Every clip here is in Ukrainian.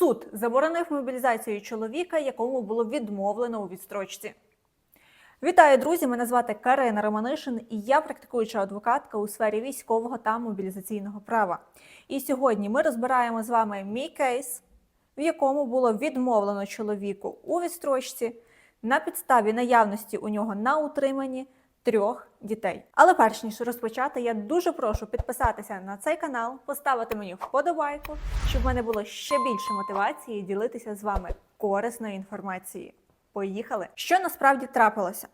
Суд заборонив мобілізацію чоловіка, якому було відмовлено у відстрочці. Вітаю, друзі! Мене звати Карина Романишин, і я практикуюча адвокатка у сфері військового та мобілізаційного права. І сьогодні ми розбираємо з вами мій кейс, в якому було відмовлено чоловіку у відстрочці на підставі наявності у нього на утриманні трьох дітей. Але перш ніж розпочати, я дуже прошу підписатися на цей канал, поставити мені вподобайку, щоб в мене було ще більше мотивації ділитися з вами корисною інформацією. Поїхали! Що насправді трапилося?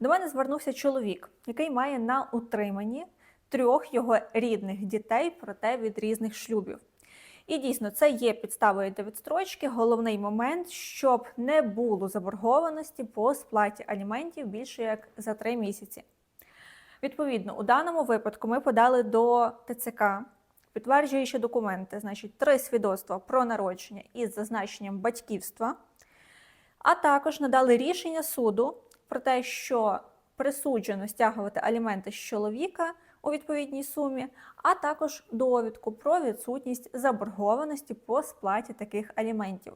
До мене звернувся чоловік, який має на утриманні трьох його рідних дітей, проте від різних шлюбів. І дійсно, це є підставою для відстрочки. Головний момент, щоб не було заборгованості по сплаті аліментів більше як за три місяці. Відповідно, у даному випадку ми подали до ТЦК, підтверджуючи документи, значить, три свідоцтва про народження із зазначенням батьківства, а також надали рішення суду про те, що присуджено стягувати аліменти з чоловіка у відповідній сумі, а також довідку про відсутність заборгованості по сплаті таких аліментів.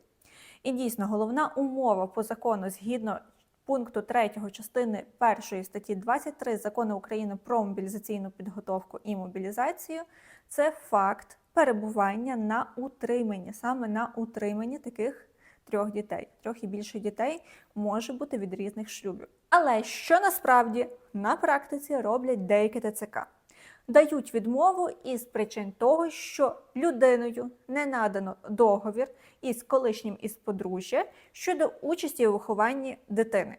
І дійсно, головна умова по закону згідно пункту 3 частини 1 статті 23 закону України про мобілізаційну підготовку і мобілізацію це факт перебування на утриманні, саме на утриманні таких трьох дітей. Трьох і більше дітей може бути від різних шлюбів. Але що насправді на практиці роблять деякі ТЦК? Дають відмову із причин того, що людиною не надано договір із колишнім із подружжя щодо участі у вихованні дитини.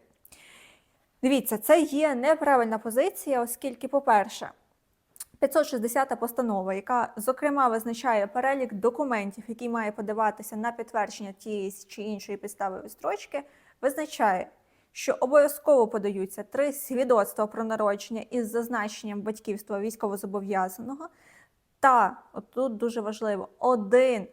Дивіться, це є неправильна позиція, оскільки, по-перше, 560 постанова, яка зокрема визначає перелік документів, який має подаватися на підтвердження тієї чи іншої підстави відстрочки, визначає, що обов'язково подаються три свідоцтва про народження із зазначенням батьківства військовозобов'язаного, та от тут дуже важливо один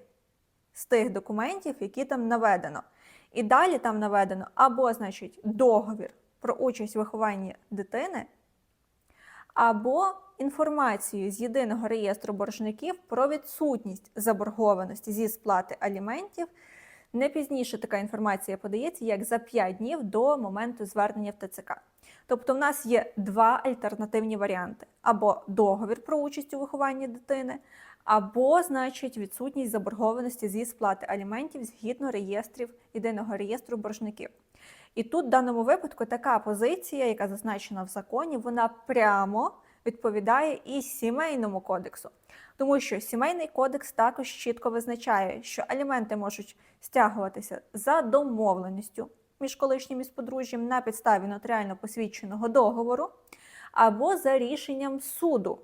з тих документів, які там наведено. І далі там наведено або, значить, договір про участь у вихованні дитини, або інформацію з єдиного реєстру боржників про відсутність заборгованості зі сплати аліментів. Не пізніше така інформація подається як за 5 днів до моменту звернення в ТЦК. Тобто, в нас є два альтернативні варіанти: або договір про участь у вихованні дитини, або, значить, відсутність заборгованості зі сплати аліментів згідно реєстрів єдиного реєстру боржників. І тут, в даному випадку, така позиція, яка зазначена в законі, вона прямо відповідає і сімейному кодексу. Тому що сімейний кодекс також чітко визначає, що аліменти можуть стягуватися за домовленістю між колишнім і подружжям на підставі нотаріально посвідченого договору або за рішенням суду.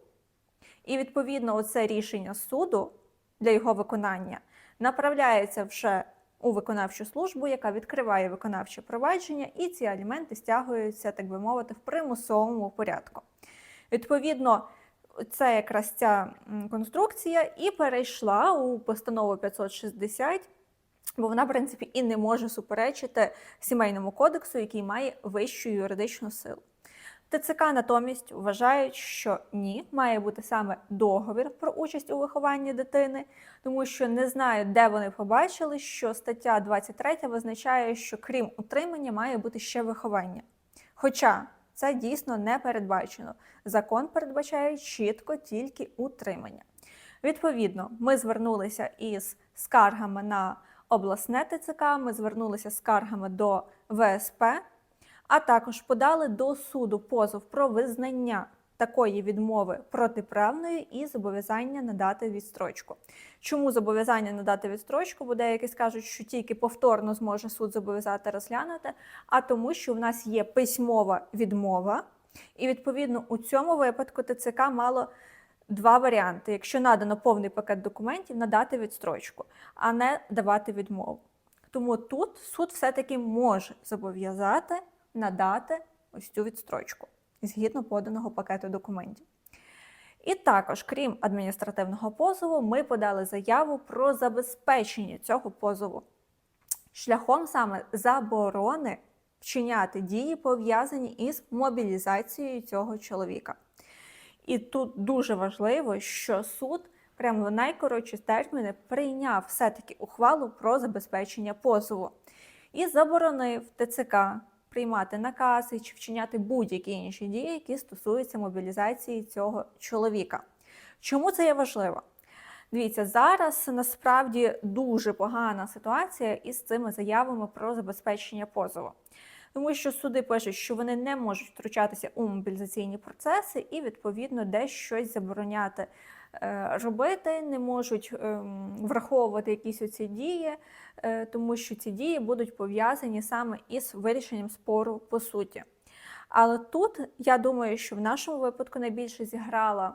І відповідно, оце рішення суду для його виконання направляється вже у виконавчу службу, яка відкриває виконавче провадження, і ці аліменти стягуються, так би мовити, в примусовому порядку. Відповідно, це якраз ця конструкція і перейшла у постанову 560, бо вона, в принципі, і не може суперечити сімейному кодексу, який має вищу юридичну силу. ТЦК натомість вважають, що ні, має бути саме договір про участь у вихованні дитини, тому що не знаю, де вони побачили, що стаття 23 визначає, що крім утримання має бути ще виховання. Хоча це дійсно не передбачено. Закон передбачає чітко тільки утримання. Відповідно, ми звернулися із скаргами на обласне ТЦК, ми звернулися з скаргами до ВСП, а також подали до суду позов про визнання такої відмови протиправною і зобов'язання надати відстрочку. Чому зобов'язання надати відстрочку? Бо деякі скажуть, що тільки повторно зможе суд зобов'язати розглянути, а тому, що в нас є письмова відмова, і відповідно у цьому випадку ТЦК мало. Два варіанти: якщо надано повний пакет документів, надати відстрочку, а не давати відмову. Тому тут суд все-таки може зобов'язати надати ось цю відстрочку згідно поданого пакету документів. І також, крім адміністративного позову, ми подали заяву про забезпечення цього позову шляхом саме заборони вчиняти дії, пов'язані із мобілізацією цього чоловіка. І тут дуже важливо, що суд прямо в найкоротші терміни прийняв все-таки ухвалу про забезпечення позову і заборонив ТЦК приймати накази чи вчиняти будь-які інші дії, які стосуються мобілізації цього чоловіка. Чому це є важливо? Дивіться, зараз насправді дуже погана ситуація із цими заявами про забезпечення позову. Тому що суди пишуть, що вони не можуть втручатися у мобілізаційні процеси і, відповідно, десь щось забороняти робити, не можуть ем, враховувати якісь оці дії, е, тому що ці дії будуть пов'язані саме із вирішенням спору по суті. Але тут я думаю, що в нашому випадку найбільше зіграла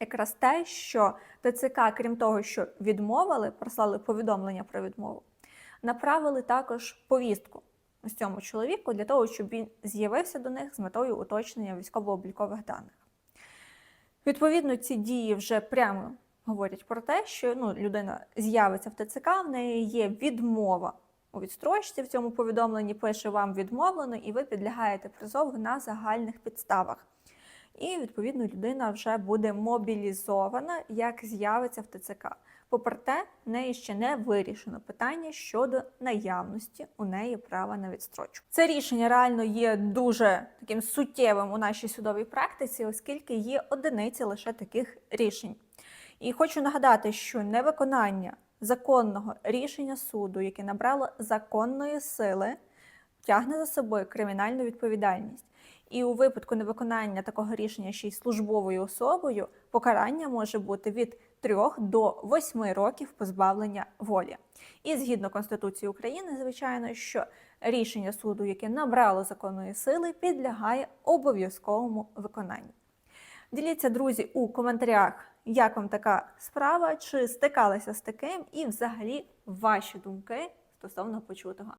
якраз те, що ТЦК, крім того, що відмовили, прислали повідомлення про відмову, направили також повістку ось цьому чоловіку для того, щоб він з'явився до них з метою уточнення військово-облікових даних. Відповідно, ці дії вже прямо говорять про те, що ну, людина з'явиться в ТЦК, в неї є відмова у відстрочці. В цьому повідомленні пише вам відмовлено, і ви підлягаєте призову на загальних підставах. І відповідно людина вже буде мобілізована, як з'явиться в ТЦК. Попри те, в неї ще не вирішено питання щодо наявності у неї права на відстрочку. Це рішення реально є дуже таким суттєвим у нашій судовій практиці, оскільки є одиниці лише таких рішень. І хочу нагадати, що невиконання законного рішення суду, яке набрало законної сили, тягне за собою кримінальну відповідальність. І у випадку невиконання такого рішення ще й службовою особою покарання може бути від 3 до 8 років позбавлення волі. І згідно Конституції України, звичайно, що рішення суду, яке набрало законної сили, підлягає обов'язковому виконанню. Діліться, друзі, у коментарях, як вам така справа, чи стикалися з таким, і взагалі ваші думки стосовно почутого.